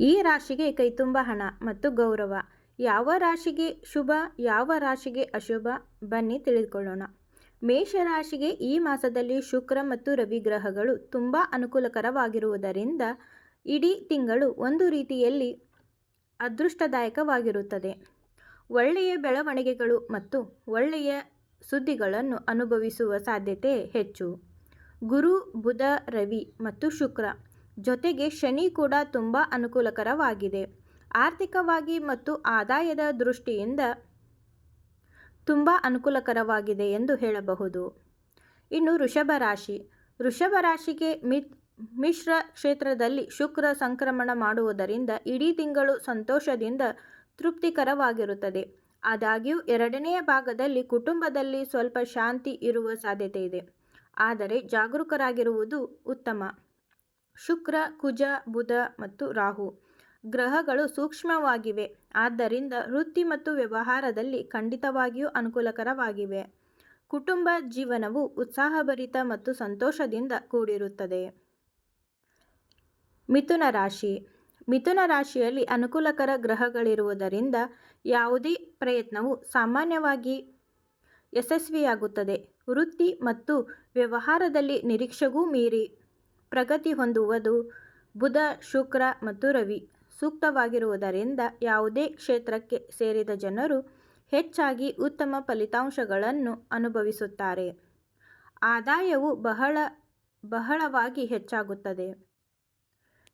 ಈ ರಾಶಿಗೆ ಕೈತುಂಬ ಹಣ ಮತ್ತು ಗೌರವ. ಯಾವ ರಾಶಿಗೆ ಶುಭ, ಯಾವ ರಾಶಿಗೆ ಅಶುಭ ಬನ್ನಿ ತಿಳಿದುಕೊಳ್ಳೋಣ. ಮೇಷರಾಶಿಗೆ ಈ ಮಾಸದಲ್ಲಿ ಶುಕ್ರ ಮತ್ತು ರವಿ ಗ್ರಹಗಳು ತುಂಬ ಅನುಕೂಲಕರವಾಗಿರುವುದರಿಂದ ಇಡೀ ತಿಂಗಳು ಒಂದು ರೀತಿಯಲ್ಲಿ ಅದೃಷ್ಟದಾಯಕವಾಗಿರುತ್ತದೆ. ಒಳ್ಳೆಯ ಬೆಳವಣಿಗೆಗಳು ಮತ್ತು ಒಳ್ಳೆಯ ಸುದ್ದಿಗಳನ್ನು ಅನುಭವಿಸುವ ಸಾಧ್ಯತೆ ಹೆಚ್ಚು. ಗುರು, ಬುಧ, ರವಿ ಮತ್ತು ಶುಕ್ರ ಜೊತೆಗೆ ಶನಿ ಕೂಡ ತುಂಬ ಅನುಕೂಲಕರವಾಗಿದೆ. ಆರ್ಥಿಕವಾಗಿ ಮತ್ತು ಆದಾಯದ ದೃಷ್ಟಿಯಿಂದ ತುಂಬ ಅನುಕೂಲಕರವಾಗಿದೆ ಎಂದು ಹೇಳಬಹುದು. ಇನ್ನು ವೃಷಭ ರಾಶಿ. ವೃಷಭ ರಾಶಿಗೆ ಮಿ ಮಿಶ್ರ ಕ್ಷೇತ್ರದಲ್ಲಿ ಶುಕ್ರ ಸಂಕ್ರಮಣ ಮಾಡುವುದರಿಂದ ಇಡೀ ತಿಂಗಳು ಸಂತೋಷದಿಂದ ತೃಪ್ತಿಕರವಾಗಿರುತ್ತದೆ. ಆದಾಗ್ಯೂ ಎರಡನೆಯ ಭಾಗದಲ್ಲಿ ಕುಟುಂಬದಲ್ಲಿ ಸ್ವಲ್ಪ ಶಾಂತಿ ಇರುವ ಸಾಧ್ಯತೆ ಇದೆ. ಆದರೆ ಜಾಗರೂಕರಾಗಿರುವುದು ಉತ್ತಮ. ಶುಕ್ರ, ಕುಜ, ಬುಧ ಮತ್ತು ರಾಹು. ಗ್ರಹಗಳು ಸೂಕ್ಷ್ಮವಾಗಿವೆ. ಆದ್ದರಿಂದ ವೃತ್ತಿ ಮತ್ತು ವ್ಯವಹಾರದಲ್ಲಿ ಖಂಡಿತವಾಗಿಯೂ ಅನುಕೂಲಕರವಾಗಿವೆ. ಕುಟುಂಬ ಜೀವನವು ಉತ್ಸಾಹಭರಿತ ಮತ್ತು ಸಂತೋಷದಿಂದ ಕೂಡಿರುತ್ತದೆ. ಮಿಥುನ ರಾಶಿ. ಮಿಥುನ ರಾಶಿಯಲ್ಲಿ ಅನುಕೂಲಕರ ಗ್ರಹಗಳಿರುವುದರಿಂದ ಯಾವುದೇ ಪ್ರಯತ್ನವು ಸಾಮಾನ್ಯವಾಗಿ ಯಶಸ್ವಿಯಾಗುತ್ತದೆ. ವೃತ್ತಿ ಮತ್ತು ವ್ಯವಹಾರದಲ್ಲಿ ನಿರೀಕ್ಷೆಗೂ ಮೀರಿ. ಪ್ರಗತಿ ಹೊಂದುವುದು ಬುಧ, ಶುಕ್ರ ಮತ್ತು ರವಿ. ಸೂಕ್ತವಾಗಿರುವುದರಿಂದ ಯಾವುದೇ ಕ್ಷೇತ್ರಕ್ಕೆ ಸೇರಿದ ಜನರು ಹೆಚ್ಚಾಗಿ ಉತ್ತಮ ಫಲಿತಾಂಶಗಳನ್ನು ಅನುಭವಿಸುತ್ತಾರೆ. ಆದಾಯವು ಬಹಳ, ಬಹಳವಾಗಿ ಹೆಚ್ಚಾಗುತ್ತದೆ.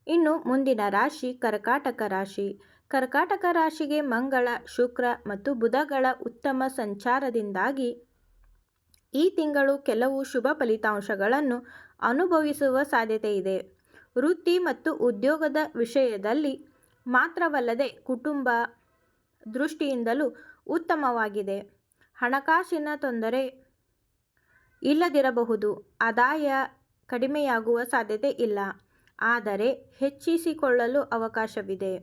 ಇನ್ನು ಮುಂದಿನ ರಾಶಿ ಕರ್ಕಾಟಕ ರಾಶಿ. ಕರ್ಕಾಟಕ ರಾಶಿಗೆ ಮಂಗಳ, ಶುಕ್ರ ಮತ್ತು ಬುಧಗಳ ಉತ್ತಮ ಸಂಚಾರದಿಂದಾಗಿ ಈ ತಿಂಗಳು ಕೆಲವು ಶುಭ ಫಲಿತಾಂಶಗಳನ್ನು ಅನುಭವಿಸುವ ಸಾಧ್ಯತೆ ಇದೆ ವೃತ್ತಿ ಮತ್ತು ಉದ್ಯೋಗದ ವಿಷಯದಲ್ಲಿ ಮಾತ್ರವಲ್ಲದೆ ಕುಟುಂಬ ದೃಷ್ಟಿಯಿಂದಲೂ ಉತ್ತಮವಾಗಿದೆ. ಹಣಕಾಸಿನ ತೊಂದರೆ ಇಲ್ಲದಿರಬಹುದು, ಆದಾಯ ಕಡಿಮೆಯಾಗುವ ಸಾಧ್ಯತೆ ಇಲ್ಲ, ಆದರೆ ಹೆಚ್ಚಿಸಿಕೊಳ್ಳಲು ಅವಕಾಶವಿದೆ.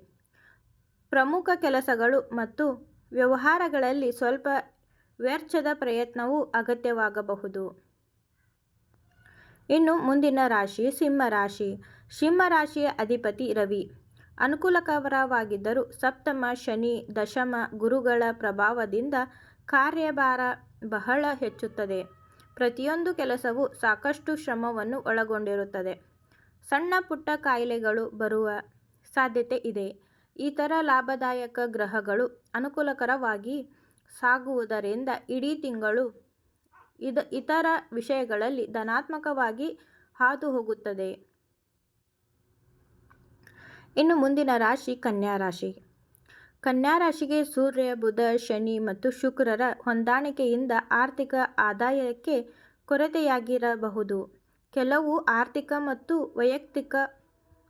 ಪ್ರಮುಖ ಕೆಲಸಗಳು ಮತ್ತು ವ್ಯವಹಾರಗಳಲ್ಲಿ ಸ್ವಲ್ಪ ವೆಚ್ಚದ ಪ್ರಯತ್ನವೂ ಅಗತ್ಯವಾಗಬಹುದು. ಇನ್ನು ಮುಂದಿನ ರಾಶಿ ಸಿಂಹ ರಾಶಿ. ಸಿಂಹ ರಾಶಿಯ ಅಧಿಪತಿ ರವಿ. ಅನುಕೂಲಕರವಾಗಿದ್ದರೂ ಸಪ್ತಮ, ಶನಿ, ದಶಮ ಗುರುಗಳ ಪ್ರಭಾವದಿಂದ ಕಾರ್ಯಭಾರ ಬಹಳ ಹೆಚ್ಚುತ್ತದೆ. ಪ್ರತಿಯೊಂದು ಕೆಲಸವು ಸಾಕಷ್ಟು ಶ್ರಮವನ್ನು ಒಳಗೊಂಡಿರುತ್ತದೆ. ಸಣ್ಣ ಪುಟ್ಟ ಕಾಯಿಲೆಗಳು ಬರುವ ಸಾಧ್ಯತೆ ಇದೆ. ಇತರ ಲಾಭದಾಯಕ ಗ್ರಹಗಳು ಅನುಕೂಲಕರವಾಗಿ ಸಾಗುವುದರಿಂದ ಇಡೀ ತಿಂಗಳು ಇದ ಇತರ ವಿಷಯಗಳಲ್ಲಿ ಧನಾತ್ಮಕವಾಗಿ ಹಾದು ಹೋಗುತ್ತದೆ ಇನ್ನು ಮುಂದಿನ ರಾಶಿ ಕನ್ಯಾ ರಾಶಿ. ಕನ್ಯಾ ರಾಶಿಗೆ ಸೂರ್ಯ, ಬುಧ, ಶನಿ ಮತ್ತು ಶುಕ್ರರ ಹೊಂದಾಣಿಕೆಯಿಂದ ಆರ್ಥಿಕ ಆದಾಯಕ್ಕೆ ಕೊರತೆಯಾಗಿರಬಹುದು. ಕೆಲವು ಆರ್ಥಿಕ ಮತ್ತು ವೈಯಕ್ತಿಕ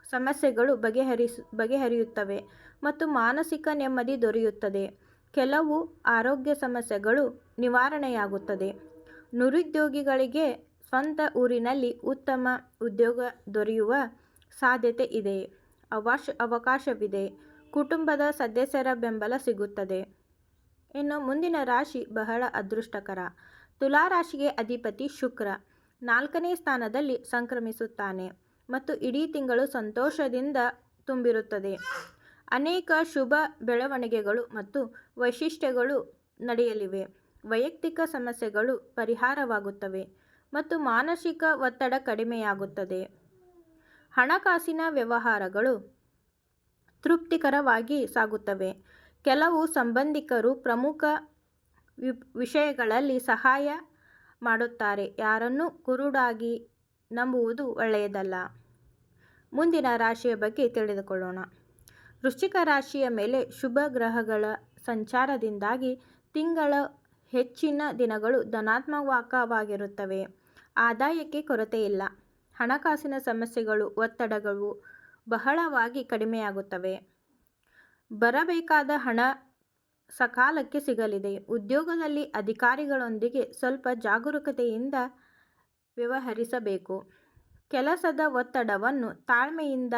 ಸಮಸ್ಯೆಗಳು ಬಗೆಹರಿಸು, ಬಗೆಹರಿಯುತ್ತವೆ ಮತ್ತು ಮಾನಸಿಕ ನೆಮ್ಮದಿ ದೊರೆಯುತ್ತದೆ. ಕೆಲವು ಆರೋಗ್ಯ ಸಮಸ್ಯೆಗಳು ನಿವಾರಣೆಯಾಗುತ್ತದೆ. ನಿರುದ್ಯೋಗಿಗಳಿಗೆ ಸ್ವಂತ ಊರಿನಲ್ಲಿ ಉತ್ತಮ ಉದ್ಯೋಗ ದೊರೆಯುವ ಸಾಧ್ಯತೆ ಇದೆ. ಅವಶ್, ಅವಕಾಶವಿದೆ. ಕುಟುಂಬದ ಸದಸ್ಯರ ಬೆಂಬಲ ಸಿಗುತ್ತದೆ. ಇನ್ನು ಮುಂದಿನ ರಾಶಿ ಬಹಳ ಅದೃಷ್ಟಕರ. ತುಲಾ ರಾಶಿಗೆ ಅಧಿಪತಿ ಶುಕ್ರ. ನಾಲ್ಕನೇ ಸ್ಥಾನದಲ್ಲಿ ಸಂಕ್ರಮಿಸುತ್ತಾನೆ ಮತ್ತು ಇಡೀ ತಿಂಗಳು ಸಂತೋಷದಿಂದ ತುಂಬಿರುತ್ತದೆ. ಅನೇಕ ಶುಭ ಬೆಳವಣಿಗೆಗಳು ಮತ್ತು ವೈಶಿಷ್ಟ್ಯಗಳು ನಡೆಯಲಿವೆ. ವೈಯಕ್ತಿಕ ಸಮಸ್ಯೆಗಳು ಪರಿಹಾರವಾಗುತ್ತವೆ ಮತ್ತು ಮಾನಸಿಕ ಒತ್ತಡ ಕಡಿಮೆಯಾಗುತ್ತದೆ. ಹಣಕಾಸಿನ ವ್ಯವಹಾರಗಳು ತೃಪ್ತಿಕರವಾಗಿ ಸಾಗುತ್ತವೆ. ಕೆಲವು ಸಂಬಂಧಿಕರು ಪ್ರಮುಖ ವಿಷಯಗಳಲ್ಲಿ ಸಹಾಯ ಮಾಡುತ್ತಾರೆ. ಯಾರನ್ನು ಕುರುಡಾಗಿ ನಂಬುವುದು ಒಳ್ಳೆಯದಲ್ಲ. ಮುಂದಿನ ರಾಶಿಯ ಬಗ್ಗೆ ತಿಳಿದುಕೊಳ್ಳೋಣ. ವೃಶ್ಚಿಕ ರಾಶಿಯ ಮೇಲೆ ಶುಭ ಗ್ರಹಗಳ ಸಂಚಾರದಿಂದಾಗಿ ತಿಂಗಳ ಹೆಚ್ಚಿನ ದಿನಗಳು ಧನಾತ್ಮಕವಾಗಿರುತ್ತವೆ. ಆದಾಯಕ್ಕೆ ಕೊರತೆಯಿಲ್ಲ. ಹಣಕಾಸಿನ ಸಮಸ್ಯೆಗಳು, ಒತ್ತಡಗಳು ಬಹಳವಾಗಿ ಕಡಿಮೆಯಾಗುತ್ತವೆ. ಬರಬೇಕಾದ ಹಣ ಸಕಾಲಕ್ಕೆ ಸಿಗಲಿದೆ. ಉದ್ಯೋಗದಲ್ಲಿ ಅಧಿಕಾರಿಗಳೊಂದಿಗೆ ಸ್ವಲ್ಪ ಜಾಗರೂಕತೆಯಿಂದ ವ್ಯವಹರಿಸಬೇಕು. ಕೆಲಸದ ಒತ್ತಡವನ್ನು ತಾಳ್ಮೆಯಿಂದ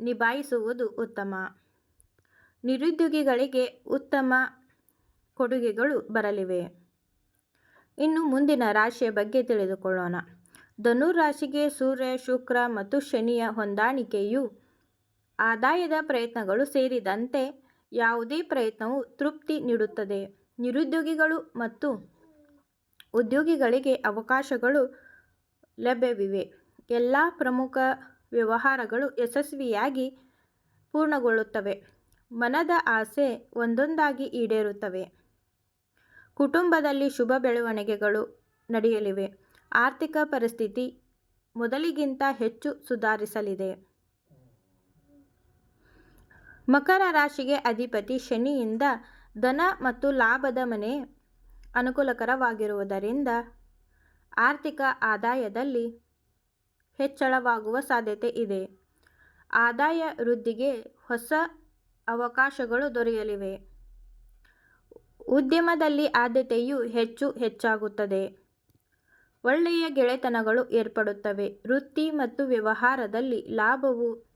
ನಿಭಾಯಿಸುವುದು ಉತ್ತಮ. ನಿರುದ್ಯೋಗಿಗಳಿಗೆ ಉತ್ತಮ ಕೊಡುಗೆಗಳು ಬರಲಿವೆ. ಇನ್ನು ಮುಂದಿನ ರಾಶಿಯ ಬಗ್ಗೆ ತಿಳಿದುಕೊಳ್ಳೋಣ. ಧನುರಾಶಿಗೆ ಸೂರ್ಯ, ಶುಕ್ರ ಮತ್ತು ಶನಿಯ ಹೊಂದಾಣಿಕೆಯು ಆದಾಯದ ಪ್ರಯತ್ನಗಳು ಸೇರಿದಂತೆ ಯಾವುದೇ ಪ್ರಯತ್ನವು ತೃಪ್ತಿ ನೀಡುತ್ತದೆ. ನಿರುದ್ಯೋಗಿಗಳು ಮತ್ತು ಉದ್ಯೋಗಿಗಳಿಗೆ ಅವಕಾಶಗಳು ಲಭ್ಯವಿವೆ. ಎಲ್ಲ ಪ್ರಮುಖ ವ್ಯವಹಾರಗಳು ಯಶಸ್ವಿಯಾಗಿ ಪೂರ್ಣಗೊಳ್ಳುತ್ತವೆ. ಮನದ ಆಸೆ ಒಂದೊಂದಾಗಿ ಈಡೇರುತ್ತವೆ. ಕುಟುಂಬದಲ್ಲಿ ಶುಭ ಬೆಳವಣಿಗೆಗಳು ನಡೆಯಲಿವೆ. ಆರ್ಥಿಕ ಪರಿಸ್ಥಿತಿ ಮೊದಲಿಗಿಂತ ಹೆಚ್ಚು ಸುಧಾರಿಸಲಿದೆ. ಮಕರ ರಾಶಿಗೆ ಅಧಿಪತಿ ಶನಿಯಿಂದ ಧನ ಮತ್ತು ಲಾಭದ ಮನೆ ಅನುಕೂಲಕರವಾಗಿರುವುದರಿಂದ ಆರ್ಥಿಕ ಆದಾಯದಲ್ಲಿ ಹೆಚ್ಚಳವಾಗುವ ಸಾಧ್ಯತೆ ಇದೆ. ಆದಾಯ ವೃದ್ಧಿಗೆ ಹೊಸ ಅವಕಾಶಗಳು ದೊರೆಯಲಿವೆ. ಉದ್ಯಮದಲ್ಲಿ ಆದ್ಯತೆಯು ಹೆಚ್ಚು ಹೆಚ್ಚಾಗುತ್ತದೆ. ಒಳ್ಳೆಯ ಗೆಳೆತನಗಳು ಏರ್ಪಡುತ್ತವೆ. ವೃತ್ತಿ ಮತ್ತು ವ್ಯವಹಾರದಲ್ಲಿ ಲಾಭವು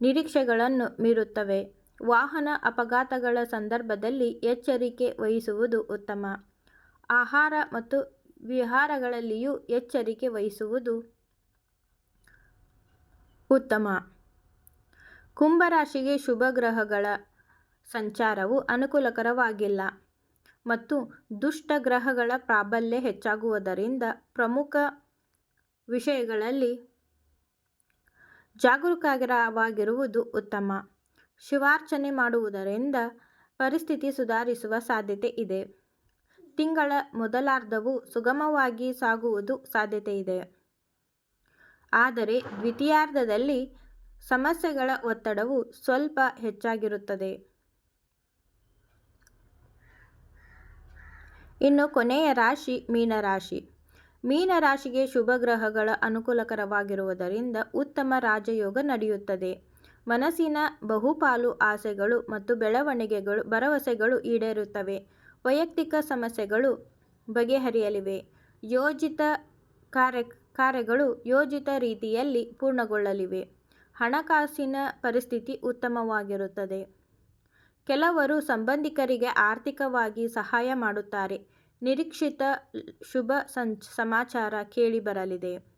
ನಿರೀಕ್ಷೆಗಳನ್ನು ಮೀರುತ್ತವೆ. ವಾಹನ ಅಪಘಾತಗಳ ಸಂದರ್ಭದಲ್ಲಿ ಎಚ್ಚರಿಕೆ ವಹಿಸುವುದು ಉತ್ತಮ. ಆಹಾರ ಮತ್ತು ವಿಹಾರಗಳಲ್ಲಿಯೂ ಎಚ್ಚರಿಕೆ ವಹಿಸುವುದು ಉತ್ತಮ. ಕುಂಭರಾಶಿಗೆ ಶುಭ ಗ್ರಹಗಳ ಸಂಚಾರವು ಅನುಕೂಲಕರವಾಗಿಲ್ಲ ಮತ್ತು ದುಷ್ಟ ಗ್ರಹಗಳ ಪ್ರಾಬಲ್ಯ ಹೆಚ್ಚಾಗುವುದರಿಂದ ಪ್ರಮುಖ ವಿಷಯಗಳಲ್ಲಿ ಜಾಗರೂಕರಾಗಿರುವುದು ಉತ್ತಮ. ಶಿವಾರ್ಚನೆ ಮಾಡುವುದರಿಂದ ಪರಿಸ್ಥಿತಿ ಸುಧಾರಿಸುವ ಸಾಧ್ಯತೆ ಇದೆ. ತಿಂಗಳ ಮೊದಲಾರ್ಧವು ಸುಗಮವಾಗಿ ಸಾಗುವುದು ಸಾಧ್ಯತೆಯಿದೆ ಆದರೆ ದ್ವಿತೀಯಾರ್ಧದಲ್ಲಿ ಸಮಸ್ಯೆಗಳ ಒತ್ತಡವು ಸ್ವಲ್ಪ ಹೆಚ್ಚಾಗಿರುತ್ತದೆ. ಇನ್ನು ಕೊನೆಯ ರಾಶಿ ಮೀನರಾಶಿ. ಮೀನರಾಶಿಗೆ ಶುಭ ಗ್ರಹಗಳ ಅನುಕೂಲಕರವಾಗಿರುವುದರಿಂದ ಉತ್ತಮ ರಾಜಯೋಗ ನಡೆಯುತ್ತದೆ. ಮನಸ್ಸಿನ ಬಹುಪಾಲು ಆಸೆಗಳು ಮತ್ತು ಬೆಳವಣಿಗೆಗಳು, ಭರವಸೆಗಳು ಈಡೇರುತ್ತವೆ. ವೈಯಕ್ತಿಕ ಸಮಸ್ಯೆಗಳು ಬಗೆಹರಿಯಲಿವೆ. ಯೋಜಿತ ಕಾರ್ಯ ಕಾರ್ಯಗಳು ಯೋಜಿತ ರೀತಿಯಲ್ಲಿ ಪೂರ್ಣಗೊಳ್ಳಲಿವೆ. ಹಣಕಾಸಿನ ಪರಿಸ್ಥಿತಿ ಉತ್ತಮವಾಗಿರುತ್ತದೆ. ಕೆಲವರು ಸಂಬಂಧಿಕರಿಗೆ ಆರ್ಥಿಕವಾಗಿ ಸಹಾಯ ಮಾಡುತ್ತಾರೆ. ನಿರೀಕ್ಷಿತ ಶುಭ ಸಮಾಚಾರ ಕೇಳಿ ಬರಲಿದೆ.